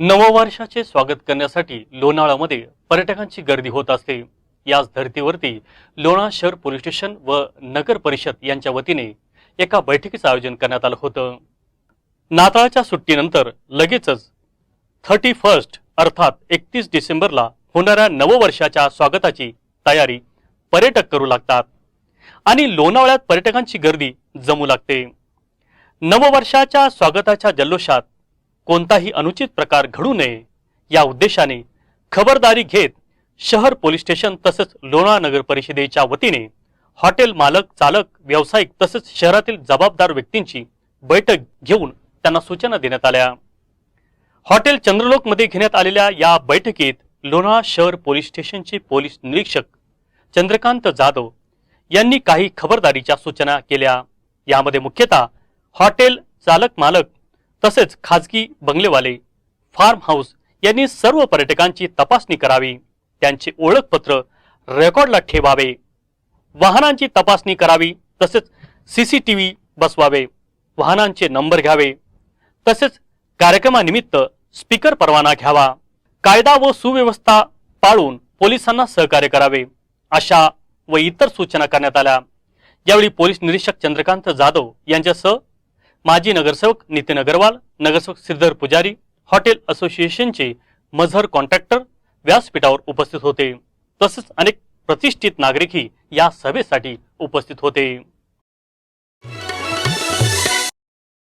नववर्षाचे स्वागत करण्यासाठी लोणाळामध्ये पर्यटकांची गर्दी होत असते. याच धर्तीवरती लोणा शहर पोलीस स्टेशन व नगर परिषद यांच्या वतीने एका बैठकीचं आयोजन करण्यात आलं होतं. नाताळच्या सुट्टीनंतर लगेचच थर्टी फर्स्ट अर्थात एकतीस डिसेंबरला होणाऱ्या नववर्षाच्या स्वागताची तयारी पर्यटक करू लागतात आणि लोणावळ्यात पर्यटकांची गर्दी जमू लागते. नववर्षाच्या स्वागताच्या जल्लोषात कोणताही अनुचित प्रकार घडू नये. या उद्देशाने खबरदारी घेत शहर पोलीस स्टेशन तसंच लोणा नगर परिषदेच्या वतीने हॉटेल मालक चालक व्यावसायिक तसंच शहरातील जबाबदार व्यक्तींची बैठक घेऊन त्यांना सूचना देण्यात आल्या. हॉटेल चंद्रलोकमध्ये घेण्यात आलेल्या या बैठकीत लोणाळा शहर पोलीस स्टेशनचे पोलीस निरीक्षक चंद्रकांत जाधव यांनी काही खबरदारीच्या सूचना केल्या. यामध्ये मुख्यतः हॉटेल चालक मालक तसेच खाजगी बंगलेवाले फार्म हाऊस यांनी सर्व पर्यटकांची तपासणी करावी. त्यांचे ओळखपत्र रेकॉर्डला ठेवावे. वाहनांची तपासणी करावी तसेच सीसीटीव्ही बसवावे. वाहनांचे नंबर घ्यावे. तसेच कार्यक्रमानिमित्त स्पीकर परवाना घ्यावा. कायदा व सुव्यवस्था पाळून पोलिसांना सहकार्य करावे अशा व इतर सूचना करण्यात आल्या. यावेळी पोलीस निरीक्षक चंद्रकांत जाधव यांच्यासह माजी नगरसेवक नितीन अग्रवाल नगरसेवक श्रीधर पुजारी हॉटेल असोसिएशनचे मझहर कॉन्ट्रॅक्टर व्यासपीठावर उपस्थित होते. तसेच अनेक प्रतिष्ठित नागरिकही या सभेसाठी उपस्थित होते.